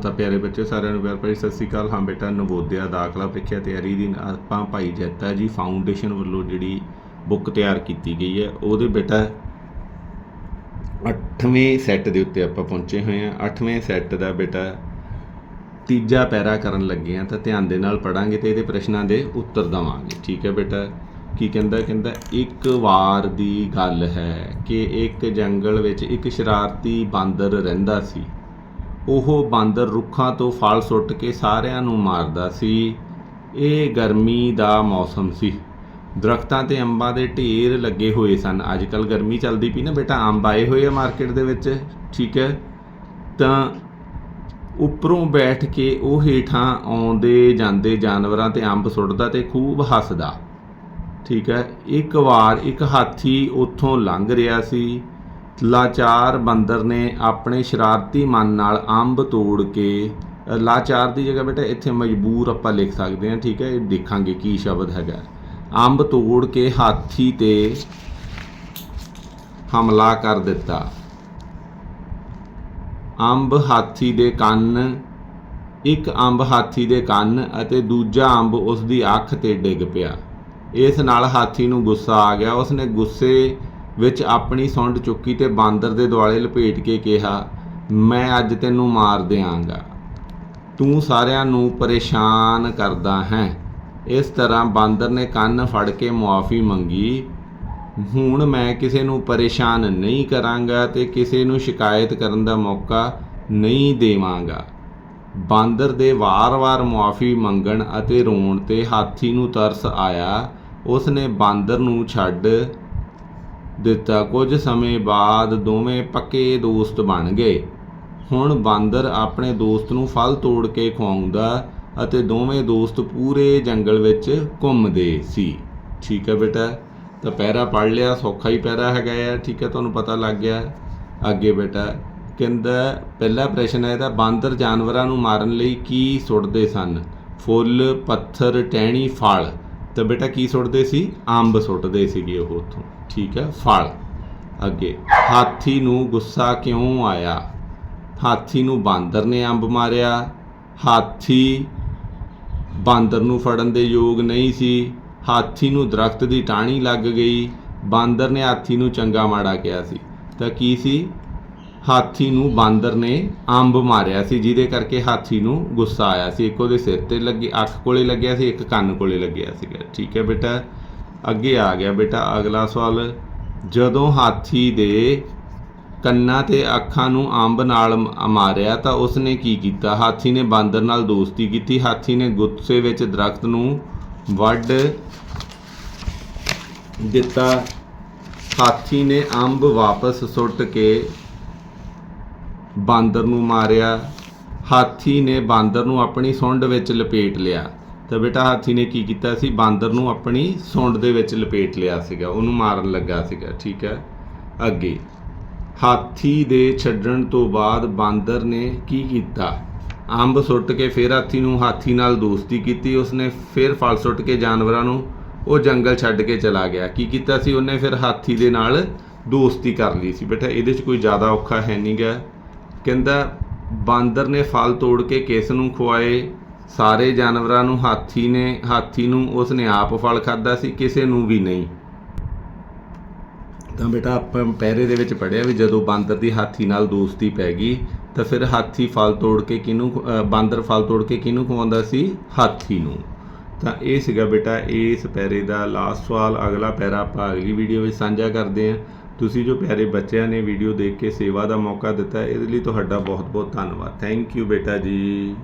ਤਾਂ ਪਿਆਰੇ ਬੱਚੇ ਸਾਰਿਆਂ ਨੂੰ ਪਿਆਰ ਭਰੀ ਸਤਿ ਸ੍ਰੀ ਅਕਾਲ। ਹਾਂ ਬੇਟਾ, ਨਵੋਦਿਆ ਦਾਖਲਾ ਪ੍ਰੀਖਿਆ ਤਿਆਰੀ ਦੀ ਆਪਾਂ ਭਾਈ ਜੈਤਾ ਜੀ ਫਾਊਂਡੇਸ਼ਨ ਵੱਲੋਂ ਜਿਹੜੀ ਬੁੱਕ ਤਿਆਰ ਕੀਤੀ ਗਈ ਹੈ, ਉਹਦੇ ਬੇਟਾ 8ਵੇਂ ਸੈੱਟ ਦੇ ਉੱਤੇ ਆਪਾਂ ਪਹੁੰਚੇ ਹੋਏ ਹਾਂ। 8ਵੇਂ ਸੈੱਟ ਦਾ ਬੇਟਾ ਤੀਜਾ ਪੈਰਾ ਕਰਨ ਲੱਗੇ ਆ ਤਾਂ ਧਿਆਨ ਦੇ ਨਾਲ ਪੜਾਂਗੇ ਤੇ ਇਹਦੇ ਪ੍ਰਸ਼ਨਾਂ ਦੇ ਉੱਤਰ ਦਵਾਂਗੇ। ਠੀਕ ਹੈ ਬੇਟਾ, ਕੀ ਕਹਿੰਦਾ ਕਹਿੰਦਾ, ਇੱਕ ਵਾਰ ਦੀ ਗੱਲ ਹੈ ਕਿ ਇੱਕ ਜੰਗਲ ਵਿੱਚ ਇੱਕ ਸ਼ਰਾਰਤੀ ਬਾਂਦਰ ਰਹਿੰਦਾ ਸੀ। ਉਹ ਬਾਂਦਰ ਰੁੱਖਾਂ ਤੋਂ ਫਲ ਸੁੱਟ ਕੇ ਸਾਰਿਆਂ ਨੂੰ ਮਾਰਦਾ ਸੀ। ਇਹ ਗਰਮੀ ਦਾ ਮੌਸਮ ਸੀ। ਦਰਖਤਾਂ ਤੇ ਅੰਬਾਂ ਦੇ ਢੇਰ ਲੱਗੇ ਹੋਏ ਸਨ। ਅੱਜ ਕੱਲ ਗਰਮੀ ਚੱਲਦੀ ਪਈ ਨਾ ਬੇਟਾ, ਅੰਬ ਆਏ ਹੋਏ ਆ ਮਾਰਕੀਟ ਦੇ ਵਿੱਚ, ਠੀਕ ਹੈ? ਤਾਂ ਉੱਪਰੋਂ ਬੈਠ ਕੇ ਉਹ ਹੇਠਾਂ ਆਉਂਦੇ ਜਾਂਦੇ ਜਾਨਵਰਾਂ ਤੇ ਅੰਬ ਸੁੱਟਦਾ ਤੇ ਖੂਬ ਹੱਸਦਾ, ਠੀਕ ਹੈ? ਇੱਕ ਵਾਰ ਇੱਕ ਹਾਥੀ ਉੱਥੋਂ ਲੰਘ ਰਿਹਾ ਸੀ। ਲਾਚਾਰ ਬੰਦਰ ਨੇ ਆਪਣੇ ਸ਼ਰਾਰਤੀ ਮਨ ਨਾਲ ਅੰਬ ਤੋੜ ਕੇ ਲਾਚਾਰ ਦੀ ਜਗ੍ਹਾ ਬੇਟਾ, ਇੱਥੇ ਮਜਬੂਰ ਆਪਾਂ ਲਿਖ ਸਕਦੇ ਹਾਂ, ਠੀਕ ਹੈ? ਇਹ ਦੇਖਾਂਗੇ ਕੀ ਸ਼ਬਦ ਹੈਗਾ। ਅੰਬ ਤੋੜ ਕੇ ਹਾਥੀ ਤੇ ਹਮਲਾ ਕਰ ਦਿੱਤਾ। ਅੰਬ ਹਾਥੀ ਦੇ ਕੰਨ, ਇੱਕ ਅੰਬ ਹਾਥੀ ਦੇ ਕੰਨ ਅਤੇ ਦੂਜਾ ਅੰਬ ਉਸ ਦੀ ਅੱਖ ਤੇ ਡਿੱਗ ਪਿਆ। ਇਸ ਨਾਲ ਹਾਥੀ ਨੂੰ ਗੁੱਸਾ ਆ ਗਿਆ। ਉਸਨੇ ਗੁੱਸੇ ਵਿੱਚ ਆਪਣੀ ਸੁੰਡ ਚੁੱਕੀ ਤੇ ਬਾਂਦਰ ਦੇ ਦੁਆਲੇ ਲਪੇਟ ਕੇ ਕਿਹਾ, ਮੈਂ ਅੱਜ ਤੈਨੂੰ ਮਾਰ ਦਿਆਂਗਾ। ਤੂੰ ਸਾਰਿਆਂ ਨੂੰ ਪਰੇਸ਼ਾਨ ਕਰਦਾ ਹੈ ਇਸ ਤਰ੍ਹਾਂ ਬਾਂਦਰ ਨੇ ਕੰਨ ਫੜ ਕੇ ਮੁਆਫੀ ਮੰਗੀ। ਹੁਣ ਮੈਂ ਕਿਸੇ ਨੂੰ ਪਰੇਸ਼ਾਨ ਨਹੀਂ ਕਰਾਂਗਾ ਤੇ ਕਿਸੇ ਨੂੰ ਸ਼ਿਕਾਇਤ ਕਰਨ ਦਾ ਮੌਕਾ ਨਹੀਂ ਦੇਵਾਂਗਾ ਬਾਂਦਰ ਦੇ ਵਾਰ-ਵਾਰ ਮੁਆਫੀ ਮੰਗਣ ਅਤੇ ਰੋਣ ਤੇ ਹਾਥੀ ਨੂੰ ਤਰਸ ਆਇਆ। ਉਸ ਨੇ ਬਾਂਦਰ ਨੂੰ ਛੱਡ ਦਿੱਤਾ। ਕੁਝ ਸਮੇਂ ਬਾਅਦ ਦੋਵੇਂ ਪੱਕੇ ਦੋਸਤ ਬਣ ਗਏ। ਹੁਣ ਬਾਂਦਰ ਆਪਣੇ ਦੋਸਤ ਨੂੰ ਫਲ ਤੋੜ ਕੇ ਖਵਾਉਂਦਾ ਅਤੇ ਦੋਵੇਂ ਦੋਸਤ ਪੂਰੇ ਜੰਗਲ ਵਿੱਚ ਘੁੰਮਦੇ ਸੀ। ਠੀਕ ਹੈ ਬੇਟਾ, ਤਾਂ ਪਹਿਰਾ ਪੜ ਲਿਆ, ਸੌਖਾ ਹੀ ਪਹਿਰਾ ਹੈਗਾ ਆ। ਠੀਕ ਹੈ, ਤੁਹਾਨੂੰ ਪਤਾ ਲੱਗ ਗਿਆ। ਅੱਗੇ ਬੇਟਾ, ਕਹਿੰਦਾ, ਪਹਿਲਾ ਪ੍ਰਸ਼ਨ ਹੈ ਇਹਦਾ ਬਾਂਦਰ ਜਾਨਵਰਾਂ ਨੂੰ ਮਾਰਨ ਲਈ ਕੀ ਸੁੱਟਦੇ ਸਨ? ਫੁੱਲ, ਪੱਥਰ, ਟਹਿਣੀ, ਫਲ। ਤਾਂ ਬੇਟਾ, ਕੀ ਸੁੱਟਦੇ ਸੀ? ਅੰਬ ਸੁੱਟਦੇ ਸੀਗੇ ਉਹ ਉੱਥੋਂ। ਠੀਕ ਹੈ ਫਲ ਅੱਗੇ, ਹਾਥੀ ਨੂੰ ਗੁੱਸਾ ਕਿਉਂ ਆਇਆ? ਹਾਥੀ ਨੂੰ ਬਾਂਦਰ ਨੇ ਅੰਬ ਮਾਰਿਆ। ਹਾਥੀ ਬਾਂਦਰ ਨੂੰ ਫੜਨ ਦੇ ਯੋਗ ਨਹੀਂ ਸੀ। ਹਾਥੀ ਨੂੰ ਦਰਖਤ ਦੀ ਟਾਹਣੀ ਲੱਗ ਗਈ। ਬਾਂਦਰ ਨੇ ਹਾਥੀ ਨੂੰ ਚੰਗਾ ਮਾੜਾ ਕਿਹਾ ਸੀ। ਤਾਂ ਕੀ ਸੀ? ਹਾਥੀ ਨੂੰ ਬਾਂਦਰ ਨੇ ਅੰਬ ਮਾਰਿਆ ਸੀ, ਜਿਹਦੇ ਕਰਕੇ ਹਾਥੀ ਨੂੰ ਗੁੱਸਾ ਆਇਆ ਸੀ। ਇੱਕ ਉਹਦੇ ਸਿਰ ਤੇ ਲੱਗੀ, ਅੱਖ ਕੋਲੇ ਲੱਗਿਆ ਸੀ, ਇੱਕ ਕੰਨ ਕੋਲੇ ਲੱਗਿਆ ਸੀਗਾ। ਠੀਕ ਹੈ ਬੇਟਾ ਅੱਗੇ ਆ ਗਿਆ। ਬੇਟਾ, ਅਗਲਾ ਸਵਾਲ, ਜਦੋਂ ਹਾਥੀ ਦੇ ਕੰਨਾਂ ਤੇ ਅੱਖਾਂ ਨੂੰ ਅੰਬ ਨਾਲ ਮਾਰਿਆ ਤਾਂ ਉਸਨੇ ਕੀ ਕੀਤਾ? ਹਾਥੀ ਨੇ ਬਾਂਦਰ ਨਾਲ ਦੋਸਤੀ ਕੀਤੀ। ਹਾਥੀ ਨੇ ਗੁੱਸੇ ਵਿੱਚ ਦਰਖਤ ਨੂੰ ਵੱਢ ਦਿੱਤਾ। ਹਾਥੀ ਨੇ ਅੰਬ ਵਾਪਸ ਸੁੱਟ ਕੇ ਬਾਂਦਰ ਨੂੰ ਮਾਰਿਆ। ਹਾਥੀ ਨੇ ਬਾਂਦਰ ਨੂੰ ਆਪਣੀ ਸੁੰਡ ਵਿੱਚ ਲਪੇਟ ਲਿਆ। ਤਾਂ ਬੇਟਾ ਹਾਥੀ ਨੇ ਕੀ ਕੀਤਾ ਸੀ? ਬਾਂਦਰ ਨੂੰ ਆਪਣੀ ਸੁੰਡ ਦੇ ਵਿੱਚ ਲਪੇਟ ਲਿਆ ਸੀਗਾ। ਉਹਨੂੰ ਮਾਰਨ ਲੱਗਾ ਸੀਗਾ, ਠੀਕ ਹੈ? ਅੱਗੇ। ਹਾਥੀ ਦੇ ਛੱਡਣ ਤੋਂ ਬਾਅਦ ਬਾਂਦਰ ਨੇ ਕੀ ਕੀਤਾ? ਅੰਬ ਸੁੱਟ ਕੇ ਫਿਰ ਹਾਥੀ ਨੂੰ ਹਾਥੀ ਨਾਲ ਦੋਸਤੀ ਕੀਤੀ। ਉਸਨੇ ਫਿਰ ਫਲ ਸੁੱਟ ਕੇ ਜਾਨਵਰਾਂ ਨੂੰ ਉਹ ਜੰਗਲ ਛੱਡ ਕੇ ਚਲਾ ਗਿਆ। ਕੀ ਕੀਤਾ ਸੀ? ਉਹਨੇ ਫਿਰ ਹਾਥੀ ਦੇ ਨਾਲ ਦੋਸਤੀ ਕਰ ਲਈ ਸੀ। ਬੇਟਾ, ਇਹਦੇ 'ਚ ਕੋਈ ਜ਼ਿਆਦਾ ਔਖਾ ਹੈ ਨਹੀਂ ਗਾ ਕਹਿੰਦਾ, ਬਾਂਦਰ ਨੇ ਫਲ ਤੋੜ ਕੇ ਕਿਸ ਨੂੰ ਖਵਾਏ? ਸਾਰੇ ਜਾਨਵਰਾਂ ਨੂੰ ਹਾਥੀ ਨੇ, ਹਾਥੀ ਨੂੰ ਉਸ ਨੇ ਆਪ ਫਲ ਖਾਦਾ ਸੀ, ਕਿਸੇ ਨੂੰ ਵੀ ਨਹੀਂ। ਤਾਂ ਬੇਟਾ ਆਪਾਂ ਪਹਿਰੇ ਦੇ ਵਿੱਚ ਪੜਿਆ ਵੀ ਜਦੋਂ ਬਾਂਦਰ ਦੀ ਹਾਥੀ ਨਾਲ ਦੋਸਤੀ ਪੈ ਗਈ, ਤਾਂ ਫਿਰ ਹਾਥੀ ਫਲ ਤੋੜ ਕੇ ਕਿਹਨੂੰ ਬਾਂਦਰ ਫਲ ਤੋੜ ਕੇ ਕਿਹਨੂੰ ਖਵਾਉਂਦਾ ਸੀ? ਹਾਥੀ ਨੂੰ। ਤਾਂ ਇਹ ਸੀਗਾ ਬੇਟਾ ਇਸ ਪੈਰੇ ਦਾ ਲਾਸਟ ਸਵਾਲ। ਅਗਲਾ ਪੈਰਾ ਆਪਾਂ ਅਗਲੀ ਵੀਡੀਓ ਵਿੱਚ ਸਾਂਝਾ ਕਰਦੇ ਹਾਂ। ਤੁਸੀਂ ਜੋ ਪਿਆਰੇ ਬੱਚਿਆਂ ਨੇ ਵੀਡੀਓ ਦੇਖ ਕੇ ਸੇਵਾ ਦਾ ਮੌਕਾ ਦਿੱਤਾ, ਇਹਦੇ ਲਈ ਤੁਹਾਡਾ ਬਹੁਤ ਬਹੁਤ ਧੰਨਵਾਦ। ਥੈਂਕ ਯੂ ਬੇਟਾ ਜੀ।